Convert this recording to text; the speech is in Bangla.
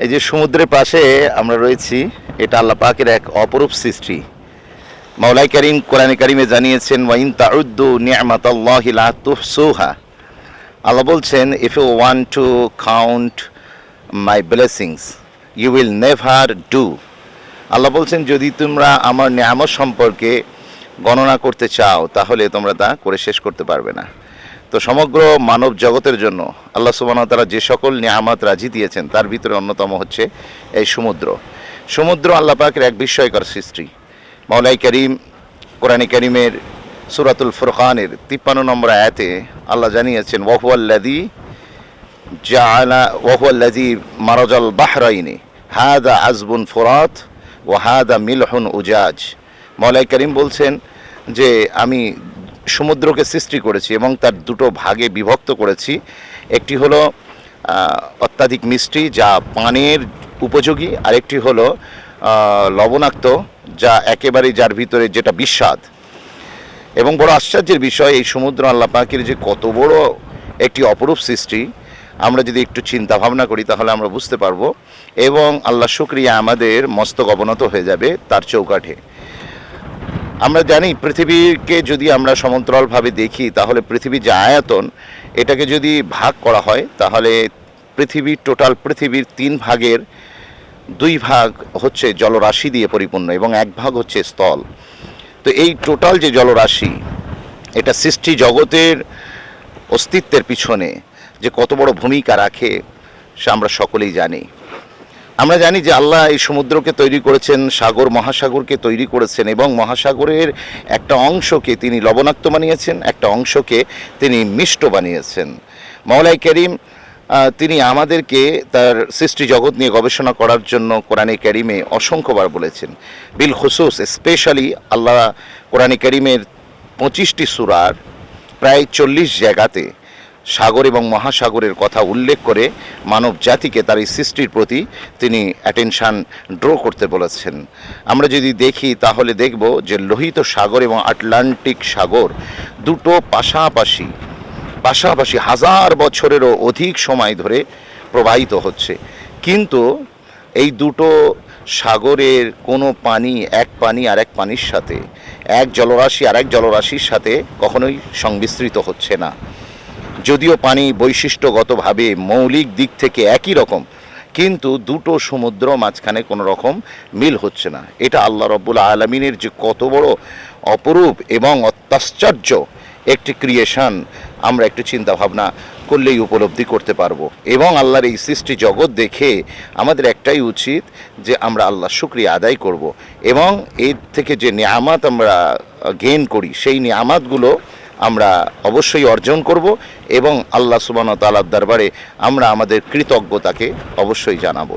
এই যে সমুদ্রের পাশে আমরা রয়েছি, এটা আল্লাহ পাকের এক অপরূপ সৃষ্টি। মাওলাই করিম কোরআনে কারিমে জানিয়েছেন, ওয়াইন তাউদ্দু নিয়ামাতাল্লাহি লা তুহসুহা। আল্লাহ বলছেন if you want to count my blessings you will never do আল্লাহ বলছেন, যদি তোমরা আমার নিয়ামত সম্পর্কে গণনা করতে চাও, তাহলে তোমরা তা করে শেষ করতে পারবে না। তো সমগ্র মানব জগতের জন্য আল্লাহ সুবাহ তারা যে সকল নিয়ামত রাজি দিয়েছেন, তার ভিতরে অন্যতম হচ্ছে এই সমুদ্র। সমুদ্র আল্লাহ পাকের এক বিস্ময়কর সৃষ্টি। মাওলাই করিম, কোরআনী করিমের সুরাতুল ফুরকানের তিপ্পান্ন নম্বর আয়াতে আল্লাহ জানিয়েছেন ওয়াহুয়াল্লাদি জাআলা ওয়াহুয়াল্লাদি মারাজাল বাহরাইনে হাদা আজবুন ফুরাত ও হাদা মিলহন উজাজ। মৌলাই করিম বলছেন যে, আমি সমুদ্রকে সৃষ্টি করেছি এবং তার দুটো ভাগে বিভক্ত করেছি। একটি হলো অত্যাধিক মিষ্টি যা পানের উপযোগী, আরেকটি হলো লবণাক্ত যা একেবারে যার ভিতরে যেটা বিস্বাদ। এবং বড় আশ্চর্যের বিষয়, এই সমুদ্র আল্লাহ পাকের যে কত বড় একটি অপরূপ সৃষ্টি, আমরা যদি একটু চিন্তা ভাবনা করি তাহলে আমরা বুঝতে পারব। এবং আল্লাহ শুক্রিয়া, আমাদের মস্তক অবনত হয়ে যাবে তার চৌকাঠে। আমরা জানি পৃথিবীকে যদি আমরা সমান্তরালভাবে দেখি, তাহলে পৃথিবী যে আয়তন, এটাকে যদি ভাগ করা হয়, তাহলে পৃথিবীর টোটাল পৃথিবীর তিন ভাগের দুই ভাগ হচ্ছে জলরাশি দিয়ে পরিপূর্ণ এবং এক ভাগ হচ্ছে স্থল। তো এই টোটাল যে জলরাশি, এটা সৃষ্টি জগতের অস্তিত্বের পিছনে যে কত বড় ভূমিকা রাখে, সে আমরা সকলেই জানি। আমরা জানি যে আল্লাহ এই সমুদ্রকে তৈরি করেছেন, সাগর মহাসাগরকে তৈরি করেছেন এবং মহাসাগরের একটা অংশকে তিনি লবণাক্ত বানিয়েছেন, একটা অংশকে তিনি মিষ্ট বানিয়েছেন। মাওলাই করিম তিনি আমাদেরকে তার সৃষ্টি জগৎ নিয়ে গবেষণা করার জন্য কোরআনে করিমে অসংখ্যবার বলেছেন। বিল খুসুস, স্পেশালি আল্লাহ কোরআনে করিমের পঁচিশটি সুরার প্রায় চল্লিশ জায়গাতে সাগর এবং মহাসাগরের কথা উল্লেখ করে মানব জাতিকে তার এই সৃষ্টির প্রতি তিনি অ্যাটেনশান ড্র করতে বলেছেন। আমরা যদি দেখি তাহলে দেখব যে লোহিত সাগর এবং আটলান্টিক সাগর দুটো পাশাপাশি পাশাপাশি হাজার বছরেরও অধিক সময় ধরে প্রবাহিত হচ্ছে। কিন্তু এই দুটো সাগরের কোনো পানি, এক পানি আর এক পানির সাথে, এক জলরাশি আর এক জলরাশির সাথে কখনোই সংমিশ্রিত হচ্ছে না। যদিও পানি বৈশিষ্ট্যগতভাবে মৌলিক দিক থেকে একই রকম, কিন্তু দুটো সমুদ্র মাঝখানে কোনো রকম মিল হচ্ছে না। এটা আল্লাহ রব্বুল আলমিনের যে কত বড় অপরূপ এবং অত্যাশ্চর্য একটি ক্রিয়েশন আমরা একটু চিন্তা ভাবনা করলেই উপলব্ধি করতে পারব। এবং আল্লাহর এই সৃষ্টি জগৎ দেখে আমাদের একটাই উচিত যে আমরা আল্লাহ শুক্রিয়া আদায় করব। এবং এর থেকে যে নিয়ামাত আমরা গেন করি, সেই নিয়ামাতগুলো আমরা অবশ্যই অর্জন করব এবং আল্লাহ সুবান তালার দরবারে আমরা আমাদের কৃতজ্ঞতাকে অবশ্যই জানাব।